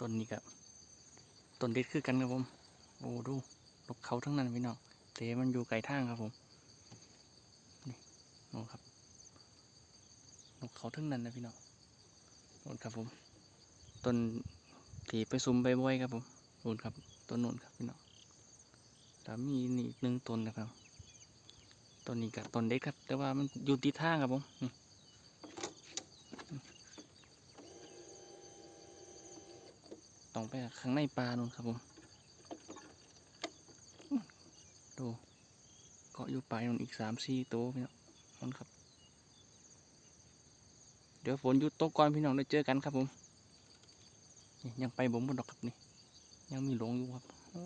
ต้นนี้กับต้นเด็ดคือกันครับผม โอ้ดูนกเขาทั้งนั้นพี่น้องแต่มันอยู่ไกลทางครับผม นี่นองครับนกเขาทั้งนั้นนะพี่น้องโน่นครับผม ต้นที่ไปซุ่มใบบ่อยครับผมโน่นครับ ต้นโน่นครับพี่น้องแล้วมีนี่อีกหนึ่งต้นนะครับ ต้นนี้กับต้นเด็ดครับ แต่ว่ามันอยู่ติดทางครับผมนี่ องไปข้างในปลานู่นครับผม ดูเกาะอยู่ปลายนู่นอีกสามสี่ตัวพี่น้องนั่นครับ เดี๋ยวฝนหยุดตกก่อนพี่น้องได้เจอกันครับผมยังไปบ่มบนดอกครับนี่ ยังมีหลงอยู่ครับ โอ้